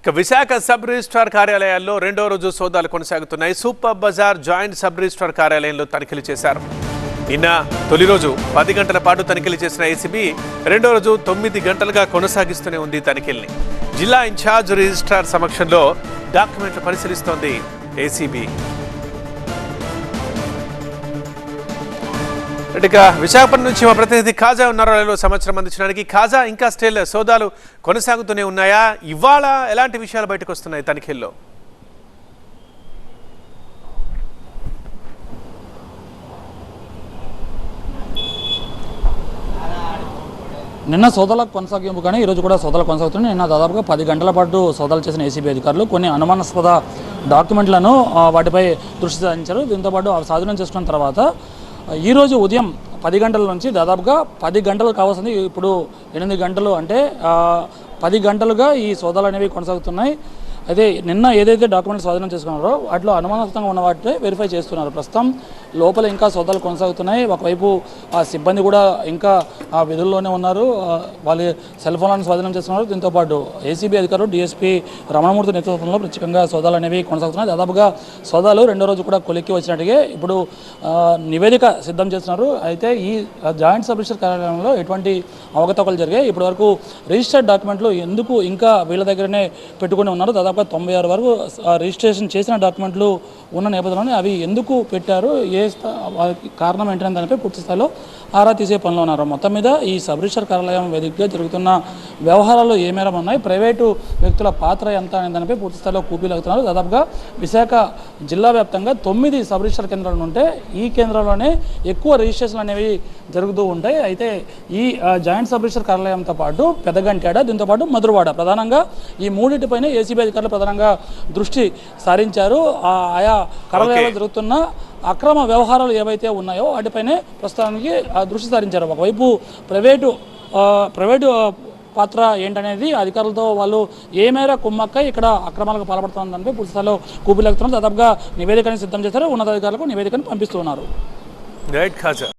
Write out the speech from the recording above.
ఇక Visakha sub registrar కార్యాలయాల్లో రెండో రోజు సోదాలు కొనసాగుతున్నాయి. Super bazaar joint sub registrar కార్యాలయంలో తనిఖీలు చేశారు. నిన్న తొలి రోజు పది గంటల పాటు తనిఖీలు చేసిన ఏసీబీ రెండో రోజు తొమ్మిది గంటలుగా కొనసాగిస్తూనే ఉంది తనిఖీల్ని. జిల్లా ఇన్ఛార్జ్ రిజిస్ట్రార్ సమక్షంలో డాక్యుమెంట్లు పరిశీలిస్తోంది ఏసీబీ. ఇక విశాఖపట్నం నుంచి మా ప్రతినిధి ఖాజా ఉన్నారు. సంవత్సరం అందించడానికి. ఖాజా ఇంకా స్టిల్ సోదాలు కొనసాగుతూనే ఉన్నాయా? ఇవాళ ఎలాంటి విషయాలు బయటకు వస్తున్నాయి తనిఖీల్లో? నిన్న సోదాలకు కొనసాగింపు కానీ ఈరోజు కూడా సోదాలు కొనసాగుతున్నాయి. నిన్న దాదాపుగా పది గంటల పాటు సోదాలు చేసిన ఏసీబీ అధికారులు కొన్ని అనుమానాస్పద డాక్యుమెంట్లను వాటిపై దృష్టి సాధించారు దీంతో పాటు అవి స్వాధీనం చేసుకున్న తర్వాత ఈరోజు ఉదయం పది గంటల నుంచి దాదాపుగా పది గంటలు కావాల్సింది. ఇప్పుడు ఎనిమిది గంటలు అంటే పది గంటలుగా ఈ సోదాలు అనేవి కొనసాగుతున్నాయి. అయితే నిన్న ఏదైతే డాక్యుమెంట్స్ స్వాధీనం చేసుకున్నారో వాటిలో అనుమానాస్పదంగా ఉన్న వాటిని వెరిఫై చేస్తున్నారు. ప్రస్తుతం లోపల ఇంకా సోదాలు కొనసాగుతున్నాయి. ఒకవైపు ఆ సిబ్బంది కూడా ఇంకా ఆ విధుల్లోనే ఉన్నారు. వాళ్ళ సెల్ ఫోన్లను స్వాధీనం చేస్తున్నారు దీంతో పాటు ఏసీబీ అధికారులు డిఎస్పీ రమణమూర్తి నేతృత్వంలో ప్రత్యేకంగా సోదాలు అనేవి కొనసాగుతున్నాయి. దాదాపుగా సోదాలు రెండో రోజు కూడా కొలిక్కి వచ్చినట్టుగా ఇప్పుడు నివేదిక సిద్ధం చేస్తున్నారు. అయితే ఈ జాయింట్ సబ్ రిజిస్టర్ కార్యాలయంలో ఎటువంటి అవకతవకలు జరిగాయి? ఇప్పటి వరకు రిజిస్టర్డ్ డాక్యుమెంట్లు ఎందుకు ఇంకా వీళ్ళ దగ్గరనే పెట్టుకుని ఉన్నారు? దాదాపు దాదాపుగా తొంభై ఆరు వరకు రిజిస్ట్రేషన్ చేసిన డాక్యుమెంట్లు ఉన్న నేపథ్యంలోనే అవి ఎందుకు పెట్టారు ఏ కారణం ఏంటనే దానిపై పూర్తి స్థాయిలో ఆరా తీసే పనిలో ఉన్నారు. మొత్తం మీద ఈ సబ్ రిజిస్టర్ కార్యాలయం వేదికగా జరుగుతున్న వ్యవహారాలు ఏ మేర ఉన్నాయి ప్రైవేటు వ్యక్తుల పాత్ర ఎంత అనే దానిపై పూర్తి స్థాయిలో కూపీలవుతున్నారు దాదాపుగా విశాఖ జిల్లా వ్యాప్తంగా తొమ్మిది సబ్ రిజిస్టర్ కేంద్రాలు ఉంటే ఈ కేంద్రంలోనే ఎక్కువ రిజిస్ట్రేషన్లు అనేవి జరుగుతూ ఉంటాయి. అయితే ఈ జాయింట్ సబ్ రిజిస్టర్ కార్యాలయంతో పాటు పెదగంటాడ దీంతో పాటు మధురవాడ. ప్రధానంగా ఈ మూడింటిపైన ఏసీబీ అధికారులు ప్రధానంగా దృష్టి సారించారు. ఆ ఆయా కార్యాలయాల్లో జరుగుతున్న అక్రమ వ్యవహారాలు ఏవైతే ఉన్నాయో వాటిపైనే ప్రస్తుతానికి ఆ దృష్టి సారించారు. ఒకవైపు ప్రైవేటు ప్రైవేటు పాత్ర ఏంటనేది అధికారులతో వాళ్ళు ఏ మేర కుమ్మక్క ఇక్కడ అక్రమాలకు పాల్పడుతున్న దానిపై పూర్తి స్థాయిలో కూపీలెక్కుతున్నారు దాదాపుగా నివేదికని సిద్ధం చేశారు. ఉన్నతాధికారులకు నివేదికను పంపిస్తున్నారు. రైట్ ఖాజా.